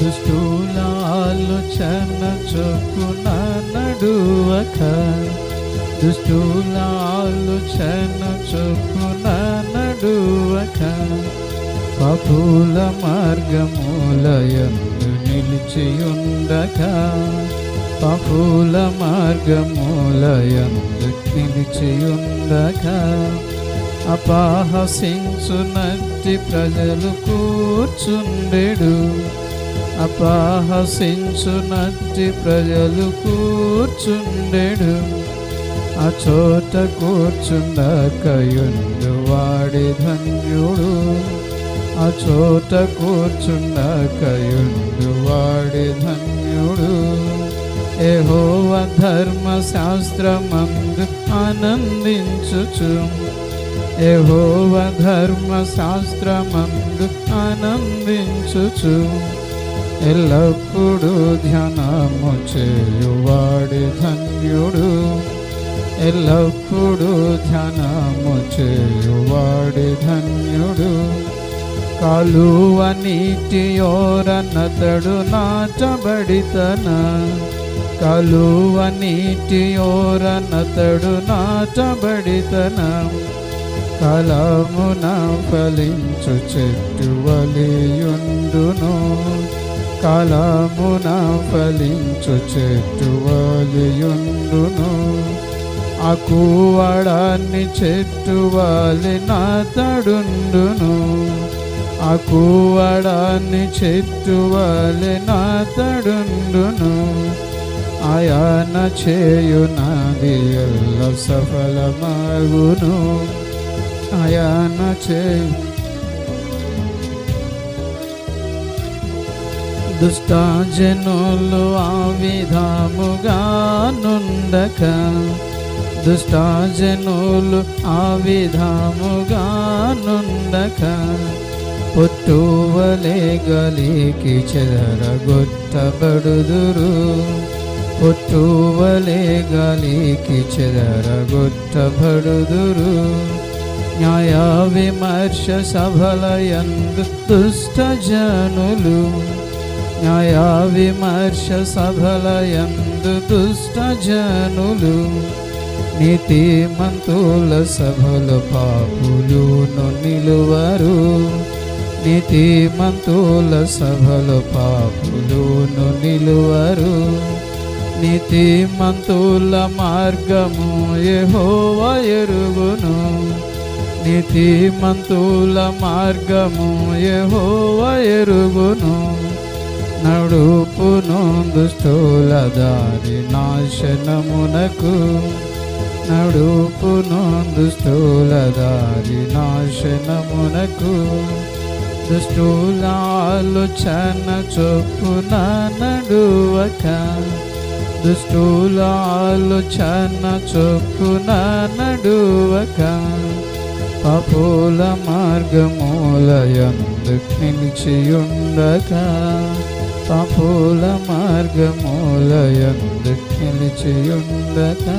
దుష్టులాలోచన చొప్పున నడువక దుష్టులాలోచన చొప్పున నడువక పపుల మార్గములయందు నిలిచియుండక పపుల మార్గములయందు నిలిచియుండక అపహసించునట్టి ప్రజలు కూర్చుండెడు. అపహసించునట్టి ప్రజలు కూర్చుండెడు. ఆ చోట కూర్చుండకయుండు వాడి ధన్యుడు. ఆ చోట కూర్చుండకయుండు వాడి ధన్యుడు. ఏహోవ ధర్మ శాస్త్రమందు ఆనందించుచు. ఏహోవ ధర్మ శాస్త్రమందు ఆనందించుచు. ఎల్లప్పుడూ ధ్యానము చేయువాడి ధన్యుడు. ఎల్లప్పుడూ ధ్యానము చేయువాడి ధన్యుడు. కాలువ నీటియోరనతడు నాటబడితన కాలువ నీటియోరనతడు నాటబడితన కలమున ఫలించు చెట్టు వలియుండును. కాలమున ఫలించు చెట్టు ఆ అకువడాన్ని చెట్టు వాలి నాతడుండును అకువడాన్ని చెట్టు వాలి నాతడుండును ఆయాన చేయునది ఎల్ల సఫలమగును. ఆయాన చేయు దుష్టాజనులు ఆ విధముగా నుండక. దుష్టాజనులు ఆ విధముగా నుండక. పొట్టువలే గలికి చెదరగొట్టబడుదురు. పొట్టువలే గలికి చెదరగొట్టబడుదురు. న్యాయ విమర్శ సభలయందు దుష్ట జనులు న్యాయ విమర్శ సభలయందు దుష్ట జనులు నీతిమంతుల సభలు పాపులును నిలువరు. నీతిమంతుల సభలు పాపులును నిలువరు. నీతిమంతుల మార్గము యెహోవా ఎరుగును. నీతిమంతుల మార్గము యెహోవా ఎరుగును. నడుపును దుష్టుల దారి నాశనమునకు. నడుపును దుష్టుల దారి నాశనమునకు. దుష్టుల ఆలోచన చొప్పున నడువక. దుష్టుల ఆలోచన చొప్పున నడువక. పపుల మార్గమూలయందు నిలిచియుండక. పపుల మార్గమూలయందు నిలిచియుండగా.